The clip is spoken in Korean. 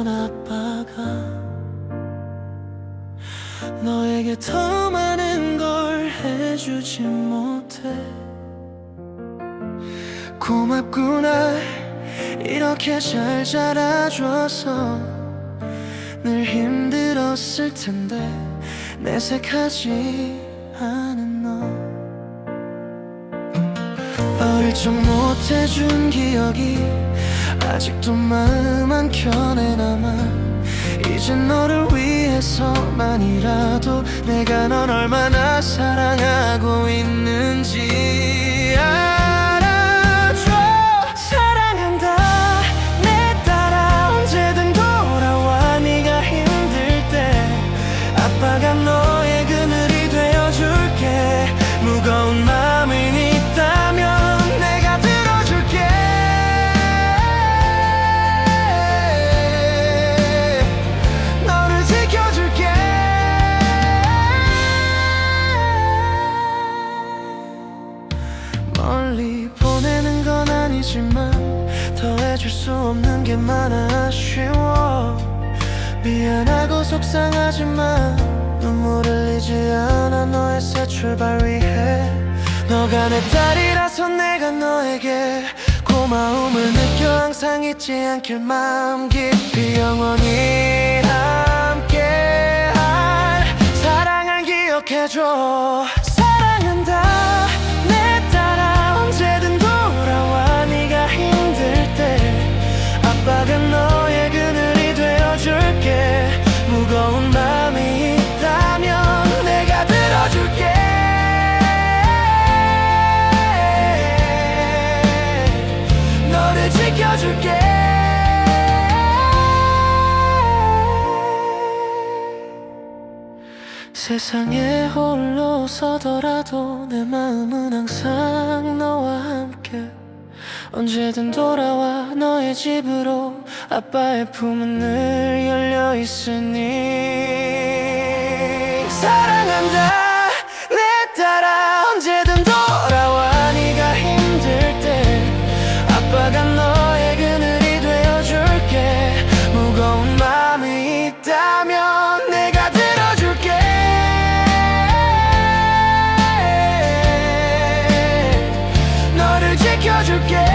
부족했던 아빠가 너에게 더 많은 걸 해주지 못해. 고맙구나. 이렇게 잘 자라줘서 늘 힘들었을 텐데 내색하지 않은 너. 어릴 적 못해준 기억이 아직도 마음 한 켠에 남아. 이제 너를 위해서만이라도 내가 널 얼마나 사랑하고 있는지 알아줘. 사랑한다. 내 딸아 언제든 돌아와. 네가 힘들 때 아빠가 너 더 해줄 수 없는 게 많아 아쉬워. 미안하고 속상하지만 눈물 흘리지 않아 너의 새 출발 위해 너가 내 딸이라서 내가 너에게 고마움을 느껴 항상 잊지 않길 마음 깊이 영원히 함께할 사랑을 기억해줘 세상에 홀로 서더라도 내 마음은 항상 너와 함께. 언제든 돌아와 너의 집으로 아빠의 품은 늘 열려 있으니. 사랑한다 together